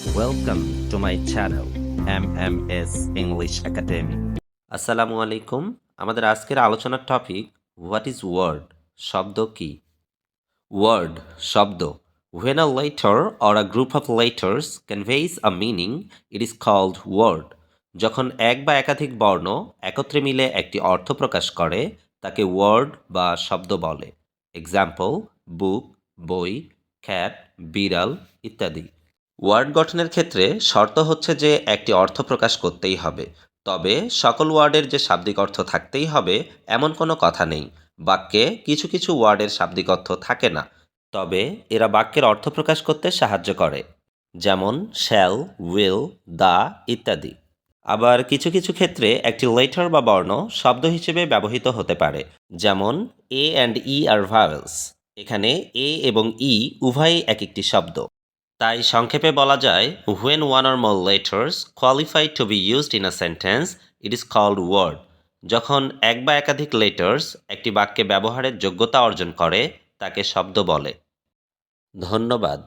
Welcome to my channel MMS English Academy. আসসালামু আলাইকুম। আমাদের আজকের আলোচনার টপিক হোয়াট ইজ ওয়ার্ড শব্দ কি? ওয়ার্ড শব্দ। When a letter or a group of letters conveys a meaning, it is called word. যখন এক বা একাধিক বর্ণ একত্রে মিলে একটি অর্থ প্রকাশ করে তাকে ওয়ার্ড বা শব্দ বলে। এক্সাম্পল বুক বই খ্যাট বিড়াল ইত্যাদি। ওয়ার্ড গঠনের ক্ষেত্রে শর্ত হচ্ছে যে একটি অর্থ প্রকাশ করতেই হবে। তবে সকল ওয়ার্ডের যে শাব্দিক অর্থ থাকতেই হবে এমন কোনো কথা নেই। বাক্যে কিছু কিছু ওয়ার্ডের শাব্দিক অর্থ থাকে না। তবে এরা বাক্যের অর্থ প্রকাশ করতে সাহায্য করে। যেমন শ্যাল উইল দা ইত্যাদি। আবার কিছু কিছু ক্ষেত্রে একটি লেটার বা বর্ণ শব্দ হিসেবে ব্যবহৃত হতে পারে। যেমন এ অ্যান্ড ই আর ভাওয়েলস এখানে এ এবং ই উভয়ই এক একটি শব্দ। তাই সংক্ষেপে বলা যায় when one or more letters qualify to be used in a sentence it is called word যখন এক বা একাধিক লেটার্স একটি বাক্যে ব্যবহারের যোগ্যতা অর্জন করে, তাকে শব্দ বলে। ধন্যবাদ।